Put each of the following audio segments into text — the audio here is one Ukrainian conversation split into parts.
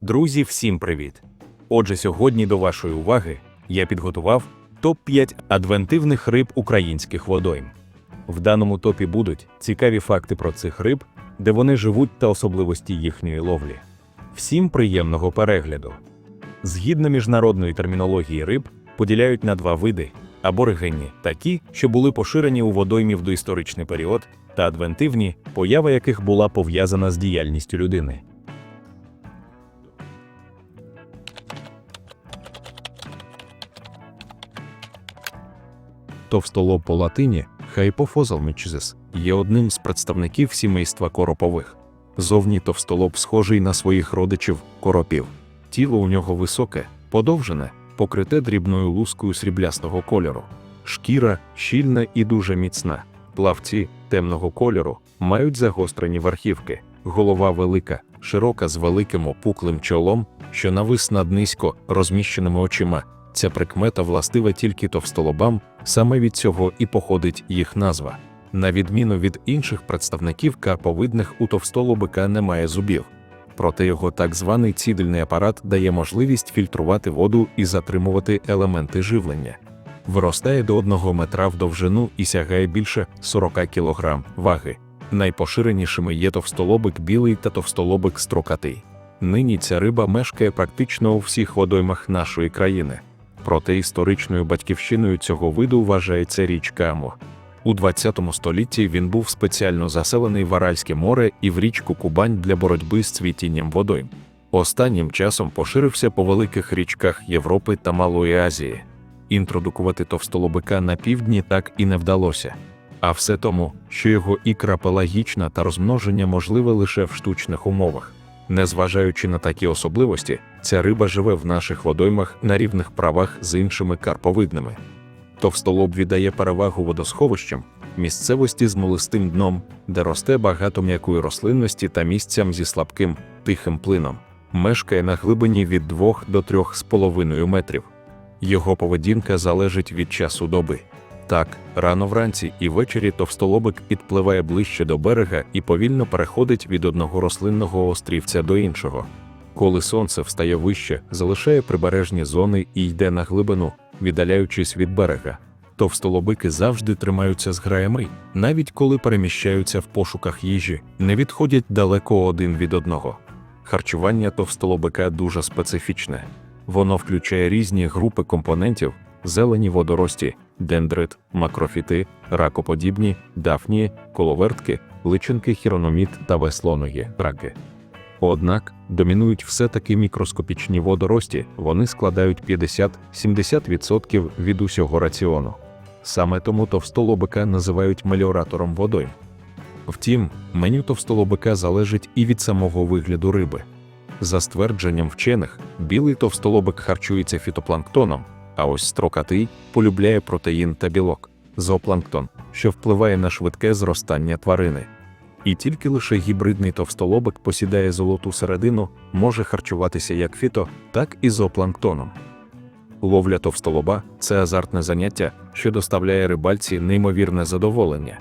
Друзі, всім привіт! Отже, сьогодні до вашої уваги я підготував топ-5 адвентивних риб українських водойм. В даному топі будуть цікаві факти про цих риб, де вони живуть та особливості їхньої ловлі. Всім приємного перегляду. Згідно міжнародної термінології риб, поділяють на два види: аборигенні такі, що були поширені у водоймі в доісторичний період, та адвентивні, поява яких була пов'язана з діяльністю людини. Товстолоб по латині Hypophosal є одним з представників сімейства коропових. Зовні товстолоб схожий на своїх родичів коропів. Тіло у нього високе, подовжене, покрите дрібною лускою сріблястого кольору. Шкіра щільна і дуже міцна. Плавці темного кольору мають загострені верхівки, голова велика, широка з великим опуклим чолом, що навис над низько розміщеними очима. Ця прикмета властива тільки товстолобам, саме від цього і походить їх назва. На відміну від інших представників карповидних у товстолобика немає зубів. Проте його так званий цідельний апарат дає можливість фільтрувати воду і затримувати елементи живлення. Виростає до 1 метра в довжину і сягає більше 40 кг ваги. Найпоширенішими є товстолобик білий та товстолобик строкатий. Нині ця риба мешкає практично у всіх водоймах нашої країни. Проте історичною батьківщиною цього виду вважається річка Амо. У 20 столітті він був спеціально заселений в Аральське море і в річку Кубань для боротьби з цвітінням водойм. Останнім часом поширився по великих річках Європи та Малої Азії. Інтродукувати товстолобика на півдні так і не вдалося. А все тому, що його ікра пелагічна та розмноження можливе лише в штучних умовах. Незважаючи на такі особливості, ця риба живе в наших водоймах на рівних правах з іншими карповидними. Товстолоб віддає перевагу водосховищам, місцевості з молистим дном, де росте багато м'якої рослинності та місцям зі слабким, тихим плином. Мешкає на глибині від 2 до 3,5 метрів. Його поведінка залежить від часу доби. Так, рано вранці і ввечері товстолобик підпливає ближче до берега і повільно переходить від одного рослинного острівця до іншого. Коли сонце встає вище, залишає прибережні зони і йде на глибину, віддаляючись від берега. Товстолобики завжди тримаються з граями, навіть коли переміщаються в пошуках їжі, не відходять далеко один від одного. Харчування товстолобика дуже специфічне. Воно включає різні групи компонентів, зелені водорості, дендрит, макрофіти, ракоподібні, дафнії, коловертки, личинки хірономіт та веслоногі раки. Однак домінують все-таки мікроскопічні водорості, вони складають 50-70% від усього раціону. Саме тому товстолобика називають меліоратором водойм. Втім, меню товстолобика залежить і від самого вигляду риби. За ствердженням вчених, білий товстолобик харчується фітопланктоном, а ось строкатий полюбляє протеїн та білок, зоопланктон, що впливає на швидке зростання тварини. І тільки лише гібридний товстолобик посідає золоту середину, може харчуватися як фіто, так і зоопланктоном. Ловля товстолоба це азартне заняття, що доставляє рибальці неймовірне задоволення.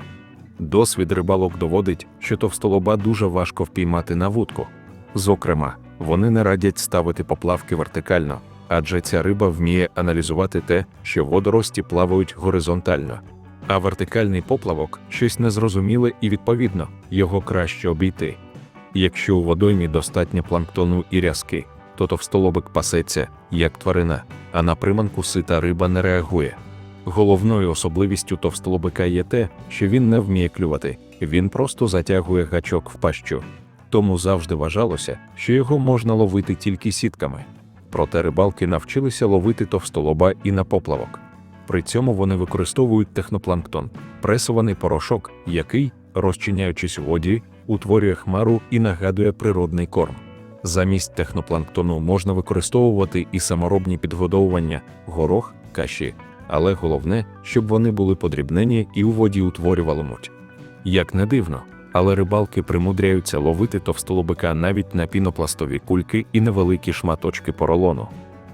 Досвід рибалок доводить, що товстолоба дуже важко впіймати на вудку. Зокрема, вони не радять ставити поплавки вертикально, адже ця риба вміє аналізувати те, що водорості плавають горизонтально. А вертикальний поплавок щось незрозуміле і відповідно, його краще обійти. Якщо у водоймі достатньо планктону і рязки, то товстолобик пасеться, як тварина, а на приманку сита риба не реагує. Головною особливістю товстолобика є те, що він не вміє клювати, він просто затягує гачок в пащу. Тому завжди вважалося, що його можна ловити тільки сітками. Проте рибалки навчилися ловити товстолоба і на поплавок. При цьому вони використовують технопланктон, пресований порошок, який, розчиняючись у воді, утворює хмару і нагадує природний корм. Замість технопланктону можна використовувати і саморобні підгодовування, горох, каші, але головне, щоб вони були подрібнені і у воді утворювали муть. Як не дивно, але рибалки примудряються ловити товстолобика навіть на пінопластові кульки і невеликі шматочки поролону.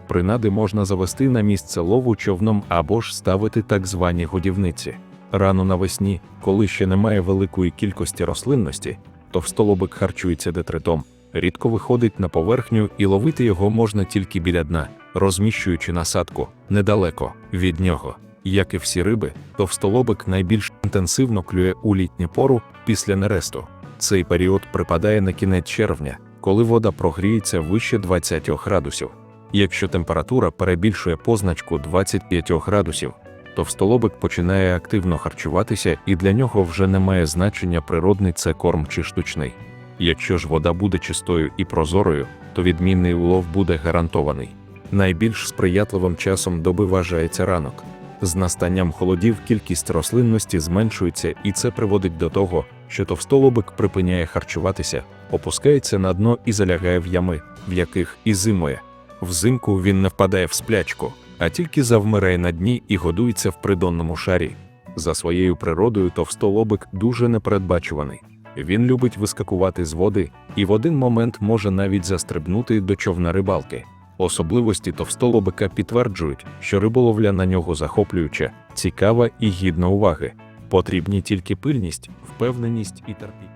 Принади можна завести на місце лову човном або ж ставити так звані годівниці. Рано навесні, коли ще немає великої кількості рослинності, товстолобик харчується детритом, рідко виходить на поверхню і ловити його можна тільки біля дна, розміщуючи насадку недалеко від нього. Як і всі риби, товстолобик найбільш інтенсивно клює у літню пору після нересту. Цей період припадає на кінець червня, коли вода прогріється вище 20 градусів. Якщо температура перебільшує позначку 25 градусів, товстолобик починає активно харчуватися і для нього вже немає значення природний це корм чи штучний. Якщо ж вода буде чистою і прозорою, то відмінний улов буде гарантований. Найбільш сприятливим часом доби вважається ранок. З настанням холодів кількість рослинності зменшується, і це приводить до того, що товстолобик припиняє харчуватися, опускається на дно і залягає в ями, в яких і зимує. Взимку він не впадає в сплячку, а тільки завмирає на дні і годується в придонному шарі. За своєю природою товстолобик дуже непередбачуваний. Він любить вискакувати з води і в один момент може навіть застрибнути до човна рибалки. Особливості товстолобика підтверджують, що риболовля на нього захоплююча, цікава і гідна уваги. Потрібні тільки пильність, впевненість і терпіння.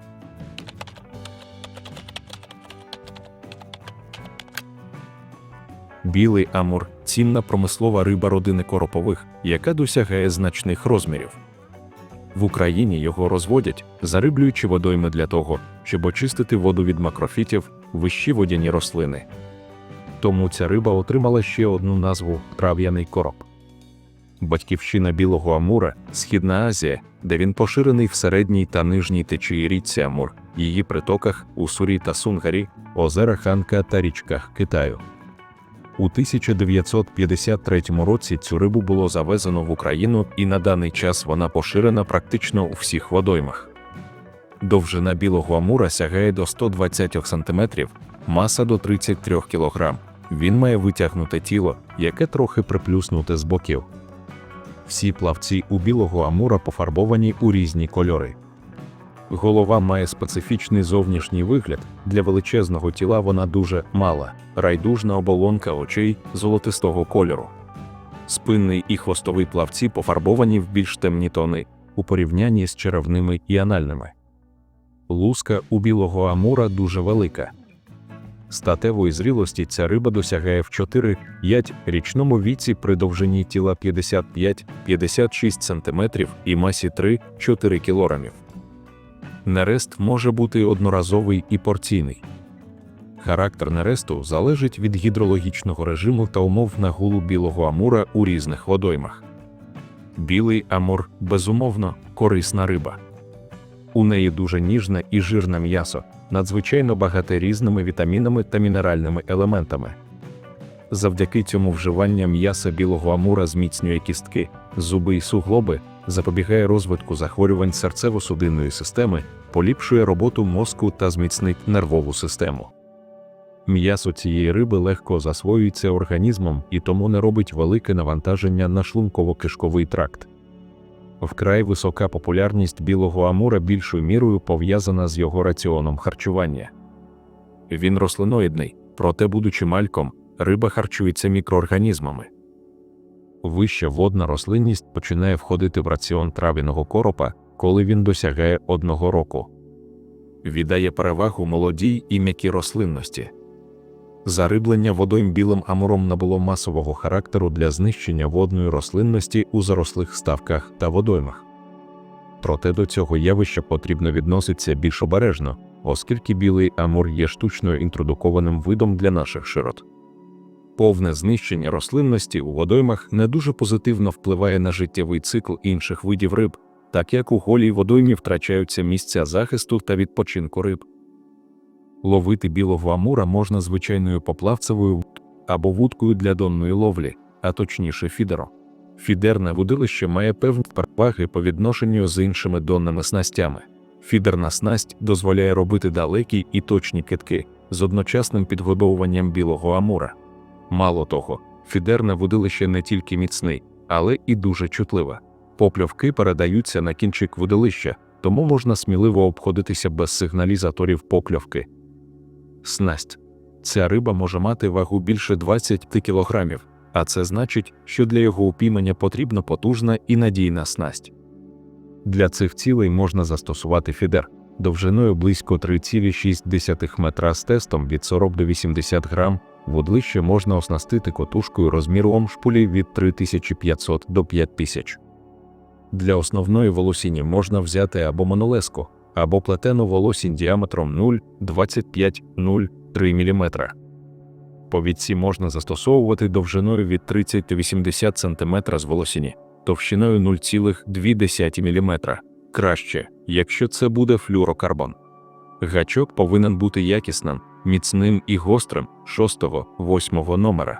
Білий амур цінна промислова риба родини коропових, яка досягає значних розмірів. В Україні його розводять, зариблюючи водойми для того, щоб очистити воду від макрофітів, вищі водяні рослини. Тому ця риба отримала ще одну назву трав'яний короб. Батьківщина білого Амура Східна Азія, де він поширений в середній та нижній течії річці Амур, її притоках Уссурі та Сунгарі, озерах Анка та річках Китаю. У 1953 році цю рибу було завезено в Україну, і на даний час вона поширена практично у всіх водоймах. Довжина білого амура сягає до 120 см, маса до 33 кг. Він має витягнуте тіло, яке трохи приплюснуте з боків. Всі плавці у білого амура пофарбовані у різні кольори. Голова має специфічний зовнішній вигляд, для величезного тіла вона дуже мала, райдужна оболонка очей золотистого кольору. Спинний і хвостовий плавці пофарбовані в більш темні тони у порівнянні з черевними і анальними. Луска у білого амура дуже велика. Статевої зрілості ця риба досягає в 4-5 річному віці при довжині тіла 55-56 см і масі 3-4 кг. Нерест може бути одноразовий і порційний. Характер нересту залежить від гідрологічного режиму та умов нагулу білого амура у різних водоймах. Білий амур, безумовно, корисна риба. У неї дуже ніжне і жирне м'ясо, надзвичайно багате різними вітамінами та мінеральними елементами. Завдяки цьому вживання м'яса білого амура зміцнює кістки, зуби і суглоби, запобігає розвитку захворювань серцево-судинної системи, поліпшує роботу мозку та зміцнить нервову систему. М'ясо цієї риби легко засвоюється організмом і тому не робить велике навантаження на шлунково-кишковий тракт. Вкрай висока популярність білого амура більшою мірою пов'язана з його раціоном харчування. Він рослиноїдний, проте, будучи мальком, риба харчується мікроорганізмами. Вища водна рослинність починає входити в раціон трав'яного коропа, коли він досягає одного року. Віддає перевагу молодій і м'якій рослинності. Зариблення водойм білим амуром набуло масового характеру для знищення водної рослинності у зарослих ставках та водоймах. Проте до цього явища потрібно відноситися більш обережно, оскільки білий амур є штучно інтродукованим видом для наших широт. Повне знищення рослинності у водоймах не дуже позитивно впливає на життєвий цикл інших видів риб, так як у голій водоймі втрачаються місця захисту та відпочинку риб. Ловити білого амура можна звичайною поплавцевою або вудкою для донної ловлі, а точніше фідером. Фідерне вудилище має певні переваги по відношенню з іншими донними снастями. Фідерна снасть дозволяє робити далекі і точні китки з одночасним підгодовуванням білого амура. Мало того, фідерне вудилище не тільки міцний, але і дуже чутливе. Попльовки передаються на кінчик вудилища, тому можна сміливо обходитися без сигналізаторів покльовки. Снасть. Ця риба може мати вагу більше 20 кілограмів, а це значить, що для його упіймання потрібна потужна і надійна снасть. Для цих цілей можна застосувати фідер, довжиною близько 3,6 метра з тестом від 40 до 80 грам, вудлище можна оснастити котушкою розміром шпулі від 3500 до 5000. Для основної волосіні можна взяти або монолеску, або плетену волосінь діаметром 0,25-0,3 мм. Повідці можна застосовувати довжиною від 30 до 80 см з волосіні, товщиною 0,2 мм. Краще, якщо це буде флюрокарбон. Гачок повинен бути якісним, міцним і гострим 6-8 номера.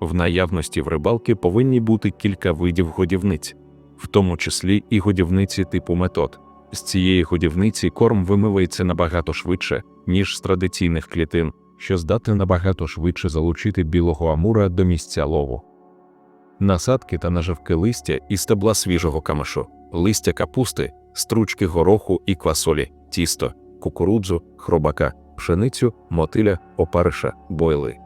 В наявності в рибалки повинні бути кілька видів годівниць, в тому числі і годівниці типу метод. З цієї годівниці корм вимивається набагато швидше, ніж з традиційних клітин, що здатне набагато швидше залучити білого амура до місця лову. Насадки та наживки листя і стебла свіжого камишу, листя капусти, стручки гороху і квасолі, тісто, кукурудзу, хробака, пшеницю, мотиля, опариша, бойли.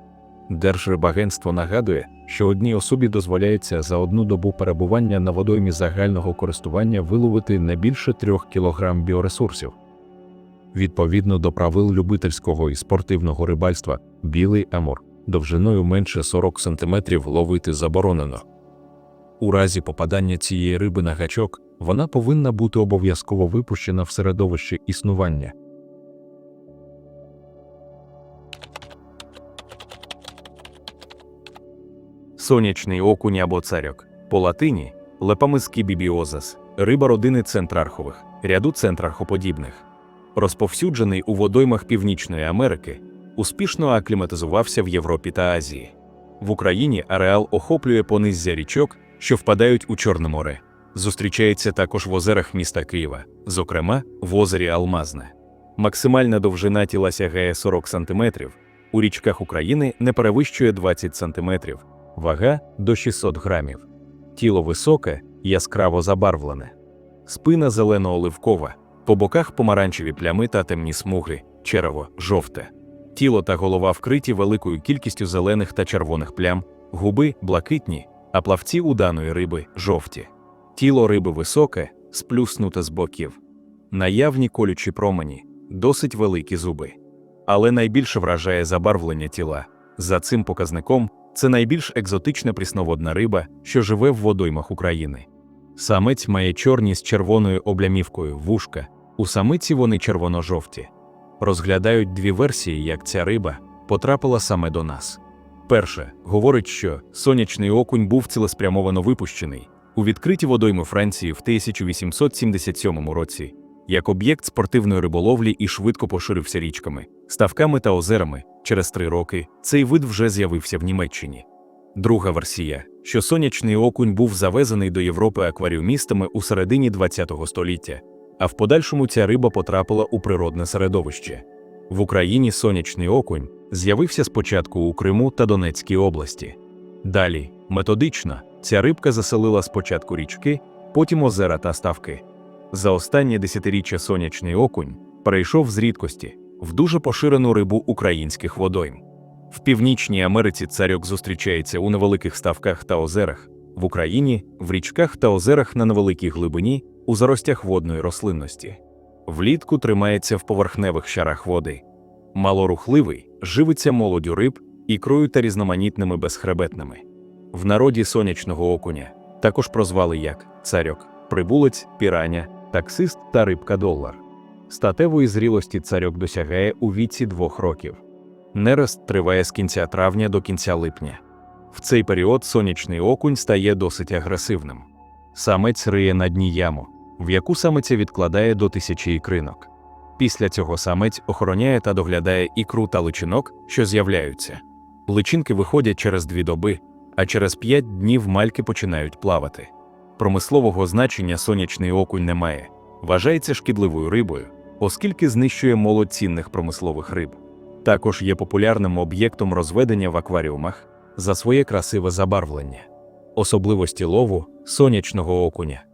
Держрибагентство нагадує, що одній особі дозволяється за одну добу перебування на водоймі загального користування виловити не більше 3 кг біоресурсів. Відповідно до правил любительського і спортивного рибальства, білий амур довжиною менше 40 см ловити заборонено. У разі попадання цієї риби на гачок, вона повинна бути обов'язково випущена в середовище існування. Сонячний окунь або царьок. По латині лепамиски бібіозас, риба родини центрархових, ряду центрархоподібних. Розповсюджений у водоймах Північної Америки, успішно акліматизувався в Європі та Азії. В Україні ареал охоплює пониззя річок, що впадають у Чорне море. Зустрічається також в озерах міста Києва, зокрема в озері Алмазне. Максимальна довжина тіла сягає 40 см, у річках України не перевищує 20 см, вага до 600 грамів. Тіло високе, яскраво забарвлене. Спина зелено-оливкова, по боках помаранчеві плями та темні смуги, черево жовте. Тіло та голова вкриті великою кількістю зелених та червоних плям, губи блакитні, а плавці у даної риби жовті. Тіло риби високе, сплюснуте з боків. Наявні колючі промені, досить великі зуби. Але найбільше вражає забарвлення тіла. За цим показником це найбільш екзотична прісноводна риба, що живе в водоймах України. Самець має чорні з червоною облямівкою вушка, у самиці вони червоно-жовті. Розглядають дві версії, як ця риба потрапила саме до нас. Перше говорить, що сонячний окунь був цілеспрямовано випущений у відкриті водойми Франції в 1877 році як об'єкт спортивної риболовлі і швидко поширився річками, ставками та озерами. Через три роки цей вид вже з'явився в Німеччині. Друга версія, що сонячний окунь був завезений до Європи акваріумістами у середині ХХ століття, а в подальшому ця риба потрапила у природне середовище. В Україні сонячний окунь з'явився спочатку у Криму та Донецькій області. Далі, методично, ця рибка заселила спочатку річки, потім озера та ставки. За останнє десятиріччя сонячний окунь перейшов з рідкості в дуже поширену рибу українських водойм. В Північній Америці царьок зустрічається у невеликих ставках та озерах, в Україні в річках та озерах на невеликій глибині, у заростях водної рослинності. Влітку тримається в поверхневих шарах води. Малорухливий, живиться молоддю риб, ікрою та різноманітними безхребетними. В народі сонячного окуня також прозвали як царьок, прибулець, піраня, таксист та рибка долар. Статевої зрілості царьок досягає у віці двох років. Нерест триває з кінця травня до кінця липня. В цей період сонячний окунь стає досить агресивним. Самець риє на дні яму, в яку самиця відкладає до тисячі ікринок. Після цього самець охороняє та доглядає ікру та личинок, що з'являються. Личинки виходять через дві доби, а через п'ять днів мальки починають плавати. Промислового значення сонячний окунь не має, вважається шкідливою рибою, оскільки знищує молодь цінних промислових риб. Також є популярним об'єктом розведення в акваріумах за своє красиве забарвлення, особливості лову сонячного окуня.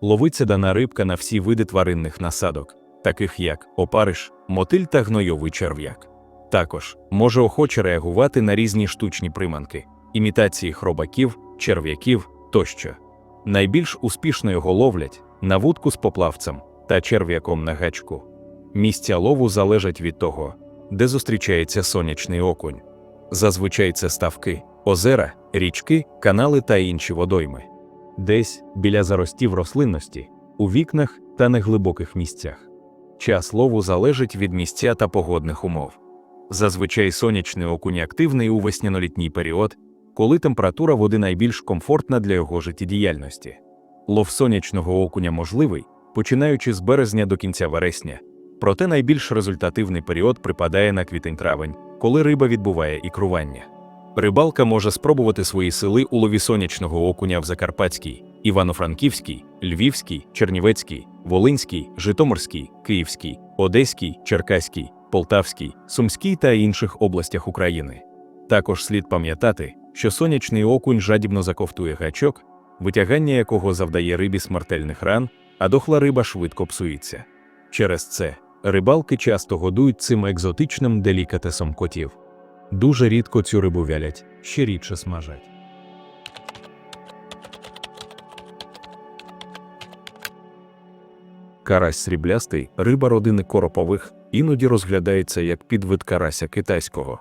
Ловиться дана рибка на всі види тваринних насадок, таких як опариш, мотиль та гнойовий черв'як. Також може охоче реагувати на різні штучні приманки, імітації хробаків, черв'яків тощо. Найбільш успішно його ловлять на вудку з поплавцем та черв'яком на гачку. Місця лову залежать від того, де зустрічається сонячний окунь. Зазвичай це ставки, озера, річки, канали та інші водойми. Десь біля заростів рослинності, у вікнах та неглибоких місцях. Час лову залежить від місця та погодних умов. Зазвичай сонячний окунь активний у весняно-літній період, коли температура води найбільш комфортна для його життєдіяльності. Лов сонячного окуня можливий, починаючи з березня до кінця вересня, проте найбільш результативний період припадає на квітень-травень, коли риба відбуває ікрування. Рибалка може спробувати свої сили у лові сонячного окуня в Закарпатській, Івано-Франківській, Львівській, Чернівецькій, Волинській, Житомирській, Київській, Одеській, Черкаській, Полтавській, Сумській та інших областях України. Також слід пам'ятати, що сонячний окунь жадібно заковтує гачок, витягання якого завдає рибі смертельних ран, а дохла риба швидко псується. Через це рибалки часто годують цим екзотичним делікатесом котів. Дуже рідко цю рибу вялять, ще рідше смажать. Карась сріблястий, риба родини коропових, іноді розглядається як підвид карася китайського.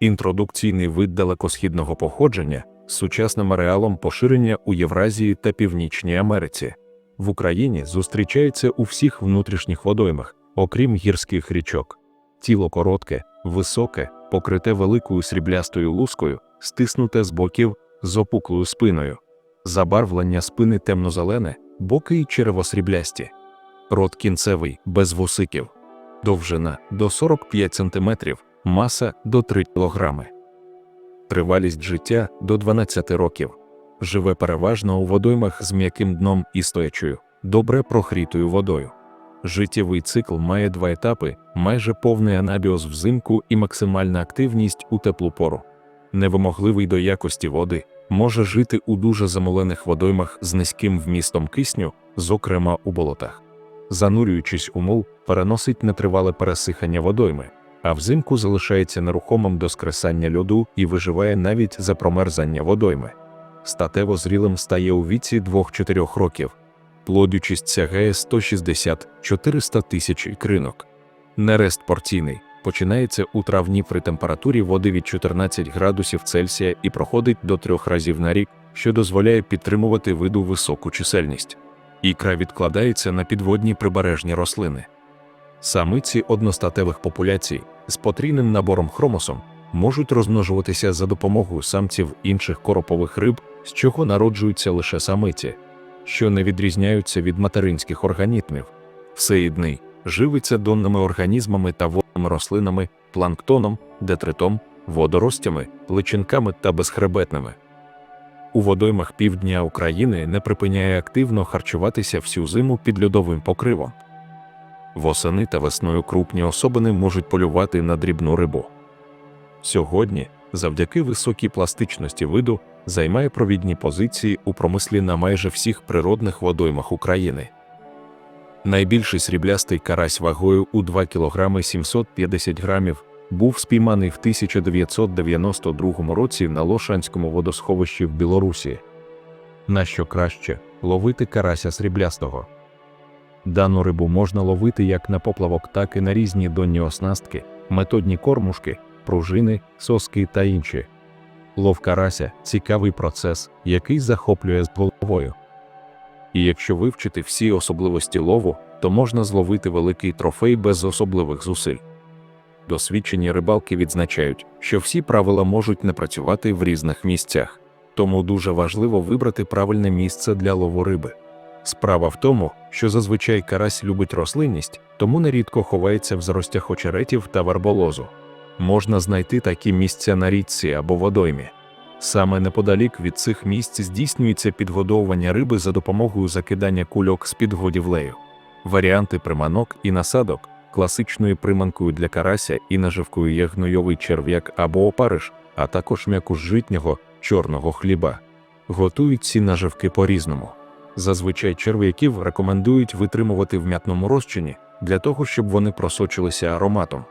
Інтродукційний вид далекосхідного походження сучасним ареалом поширення у Євразії та Північній Америці. В Україні зустрічається у всіх внутрішніх водоймах, окрім гірських річок. Тіло коротке, високе, покрите великою сріблястою лускою, стиснуте з боків з опуклою спиною. Забарвлення спини темно-зелене, боки й черевосріблясті. Рот кінцевий, без вусиків. Довжина до 45 см, маса до 3 кг. Тривалість життя до 12 років. Живе переважно у водоймах з м'яким дном і стоячою, добре прохрітою водою. Життєвий цикл має два етапи: майже повний анабіоз взимку і максимальна активність у теплу пору. Невимогливий до якості води, може жити у дуже замолених водоймах з низьким вмістом кисню, зокрема у болотах. Занурюючись у мул, переносить нетривале пересихання водойми, а взимку залишається нерухомим до скресання льоду і виживає навіть за промерзання водойми. Статево зрілим стає у віці 2-4 років. Плодючість сягає 160-400 тисяч ікринок. Нерест порційний починається у травні при температурі води від 14 градусів Цельсія і проходить до трьох разів на рік, що дозволяє підтримувати виду високу чисельність. Ікра відкладається на підводні прибережні рослини. Самиці одностатевих популяцій з потрійним набором хромосом можуть розмножуватися за допомогою самців інших коропових риб, з чого народжуються лише самиці, що не відрізняються від материнських органітмів. Всеїдний живиться донними організмами та водними рослинами, планктоном, детритом, водоростями, личинками та безхребетними. У водоймах півдня України не припиняє активно харчуватися всю зиму під льодовим покривом. Восени та весною крупні особини можуть полювати на дрібну рибу. Сьогодні, завдяки високій пластичності виду, займає провідні позиції у промислі на майже всіх природних водоймах України. Найбільший сріблястий карась вагою у 2 кг 750 грамів був спійманий в 1992 році на Лошанському водосховищі в Білорусі. На що краще ловити карася сріблястого. Дану рибу можна ловити як на поплавок, так і на різні донні оснастки, методні кормушки, пружини, соски та інші. Лов карася цікавий процес, який захоплює з головою. І якщо вивчити всі особливості лову, то можна зловити великий трофей без особливих зусиль. Досвідчені рибалки відзначають, що всі правила можуть не працювати в різних місцях, тому дуже важливо вибрати правильне місце для лову риби. Справа в тому, що зазвичай карась любить рослинність, тому нерідко ховається в заростях очеретів та верболозу. Можна знайти такі місця на річці або водоймі. Саме неподалік від цих місць здійснюється підгодовування риби за допомогою закидання кульок з підгодівлею. Варіанти приманок і насадок класичною приманкою для карася і наживкою є гнойовий черв'як або опариш, а також м'якуш житнього чорного хліба. Готують ці наживки по-різному. Зазвичай черв'яків рекомендують витримувати в м'ятному розчині для того, щоб вони просочилися ароматом.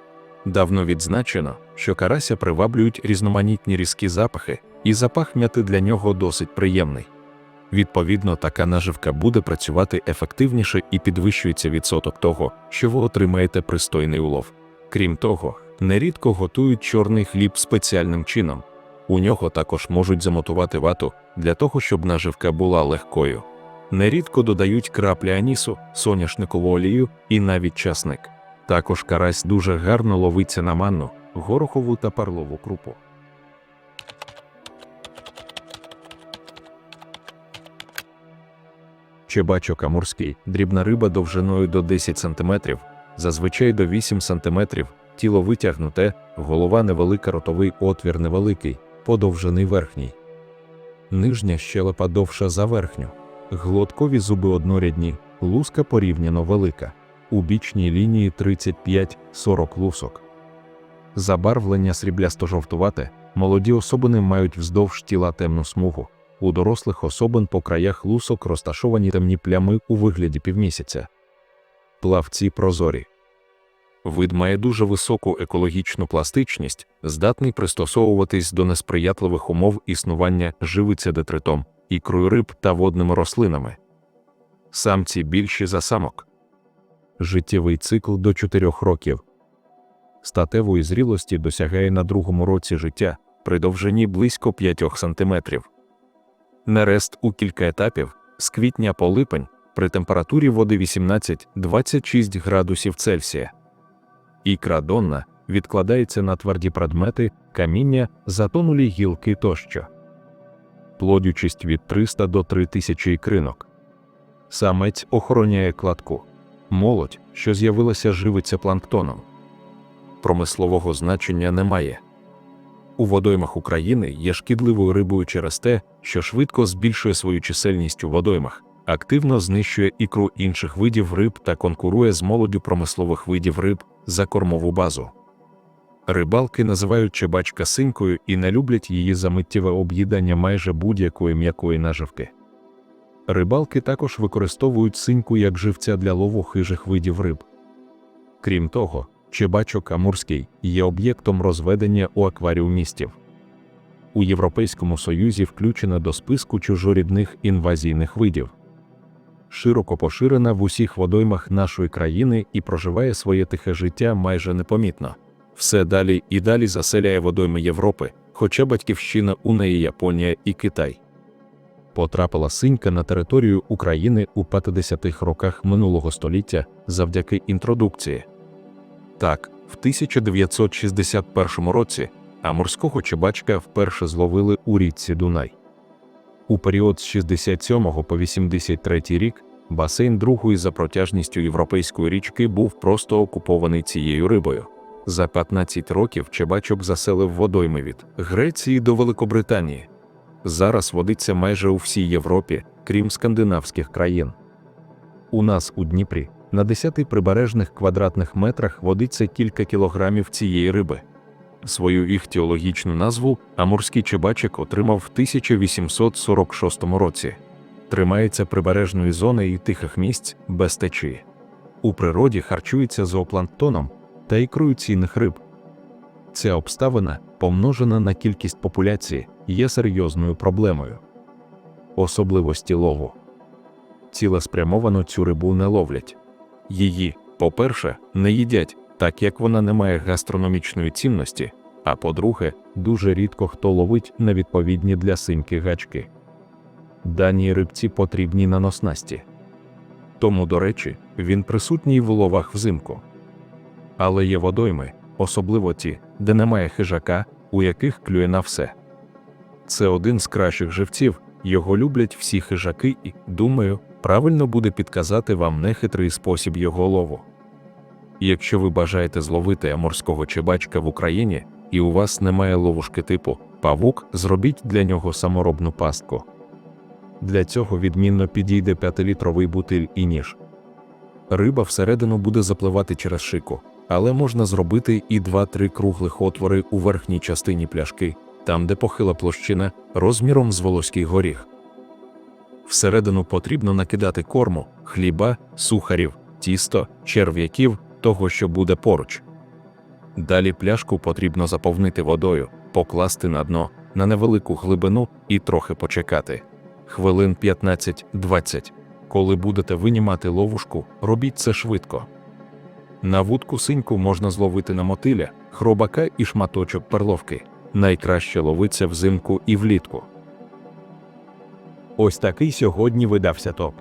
Давно відзначено, що карася приваблюють різноманітні різкі запахи, і запах м'яти для нього досить приємний. Відповідно, така наживка буде працювати ефективніше і підвищується відсоток того, що ви отримаєте пристойний улов. Крім того, нерідко готують чорний хліб спеціальним чином. У нього також можуть замотувати вату для того, щоб наживка була легкою. Нерідко додають краплі анісу, соняшникову олію і навіть часник. Також карась дуже гарно ловиться на манну, горохову та парлову крупу. Чебачок амурський дрібна риба довжиною до 10 см, зазвичай до 8 см, тіло витягнуте, голова невелика, ротовий отвір невеликий, подовжений верхній. Нижня щелепа довша за верхню. Глоткові зуби однорядні, луска порівняно велика. У бічній лінії 35-40 лусок. Забарвлення сріблясто-жовтувате, молоді особини мають вздовж тіла темну смугу. У дорослих особин по краях лусок розташовані темні плями у вигляді півмісяця. Плавці прозорі. Вид має дуже високу екологічну пластичність, здатний пристосовуватись до несприятливих умов існування, живиться детритом, ікрою риб та водними рослинами. Самці більші за самок. Життєвий цикл до 4 років. Статевої зрілості досягає на другому році життя при довжині близько 5 см. Нерест у кілька етапів з квітня по липень при температурі води 18-26 градусів Цельсія. Ікра донна відкладається на тверді предмети, каміння, затонулі гілки тощо. Плодючість від 300 до 3000 ікринок. Самець охороняє кладку. Молодь, що з'явилася, живиться планктоном. Промислового значення немає. У водоймах України є шкідливою рибою через те, що швидко збільшує свою чисельність у водоймах, активно знищує ікру інших видів риб та конкурує з молоддю промислових видів риб за кормову базу. Рибалки називають чебачка синькою і не люблять її за миттєве об'їдання майже будь-якої м'якої наживки. Рибалки також використовують синьку як живця для лову хижих видів риб. Крім того, чебачок амурський є об'єктом розведення у акваріумістів. У Європейському Союзі включена до списку чужорідних інвазійних видів. Широко поширена в усіх водоймах нашої країни і проживає своє тихе життя майже непомітно. Все далі і далі заселяє водойми Європи, хоча батьківщина у неї Японія і Китай. Потрапила синька на територію України у 50-х роках минулого століття завдяки інтродукції. Так, в 1961 році амурського чебачка вперше зловили у річці Дунай. У період з 67 по 83 рік басейн другої за протяжністю європейської річки був просто окупований цією рибою. За 15 років чебачок заселив водойми від Греції до Великобританії. Зараз водиться майже у всій Європі, крім скандинавських країн. У нас у Дніпрі на 10 прибережних квадратних метрах водиться кілька кілограмів цієї риби. Свою іхтіологічну назву амурський чебачик отримав в 1846 році. Тримається прибережної зони і тихих місць без течії. У природі харчується зоопланктоном та ікрою цінних риб. Ця обставина, помножена на кількість популяції, є серйозною проблемою. Особливості лову. Цілеспрямовано цю рибу не ловлять. Її, по-перше, не їдять, так як вона не має гастрономічної цінності, а по-друге, дуже рідко хто ловить на відповідні для синьки гачки. Даній рибці потрібні наноснасті. Тому, до речі, він присутній в ловах взимку. Але є водойми, особливо ті, де немає хижака, у яких клює на все. Це один з кращих живців, його люблять всі хижаки, і, думаю, правильно буде підказати вам нехитрий спосіб його лову. Якщо ви бажаєте зловити амурського чебачка в Україні і у вас немає ловушки типу павук, зробіть для нього саморобну пастку. Для цього відмінно підійде 5-літровий бутиль і ніж. Риба всередину буде запливати через шику, але можна зробити і 2-3 круглих отвори у верхній частині пляшки, там де похила площина, розміром з волоський горіх. Всередину потрібно накидати корму, хліба, сухарів, тісто, черв'яків, того, що буде поруч. Далі пляшку потрібно заповнити водою, покласти на дно на невелику глибину і трохи почекати. хвилин 15-20. Коли будете винімати ловушку, робіть це швидко. На вудку синьку можна зловити на мотиля, хробака і шматочок перловки. Найкраще ловиться взимку і влітку. Ось такий сьогодні видався топ.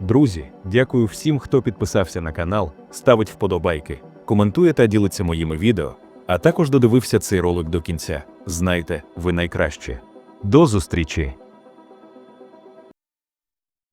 Друзі, дякую всім, хто підписався на канал, ставить вподобайки, коментує та ділиться моїми відео, а також додивився цей ролик до кінця. Знайте, ви найкраще. До зустрічі!